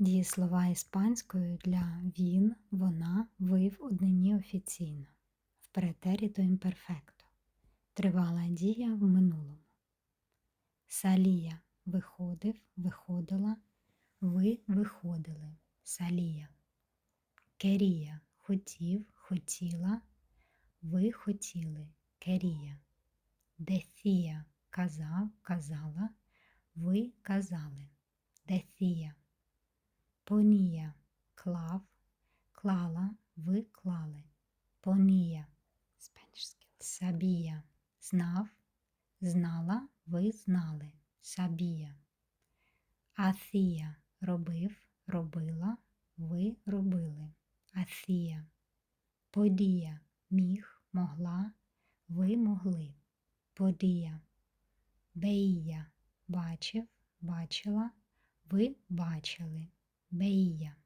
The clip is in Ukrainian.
Дієслова іспанською для він, вона, ви в однині офіційно. В претеріто імперфекто. Тривала дія в минулому. Салія виходив, виходила, ви виходили. Салія. Керія хотів, хотіла, ви хотіли. Керія. Дефія казав, казала, ви казали. Дефія. Понія клав, клала, ви клали. Понія. Сабія знав, знала, ви знали. Сабія. Афія робив, робила, ви робили. Афія. Подія міг, могла, ви могли. Подія. Беїя бачив, бачила, ви бачили. Беїя.